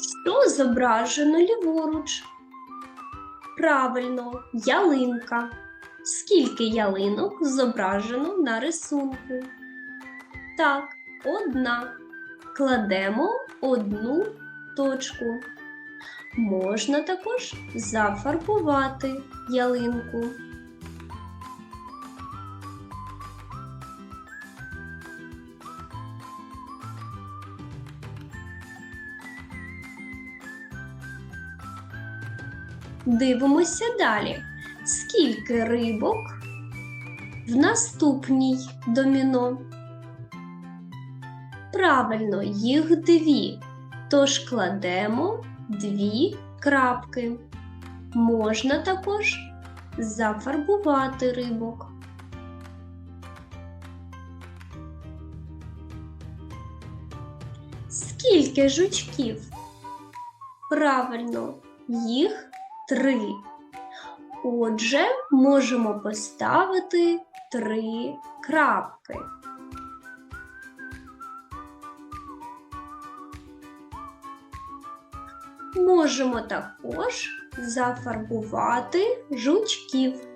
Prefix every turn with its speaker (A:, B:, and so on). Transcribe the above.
A: Що зображено ліворуч? Правильно, ялинка. Скільки ялинок зображено на рисунку? Так, одна. Кладемо одну точку. Можна також зафарбувати ялинку. Дивимося далі. Скільки рибок в наступній доміно? Правильно, їх дві. Тож кладемо дві крапки. Можна також зафарбувати рибок. Скільки жучків? Правильно, їх три. Отже, можемо поставити три крапки. Можемо також зафарбувати жучків.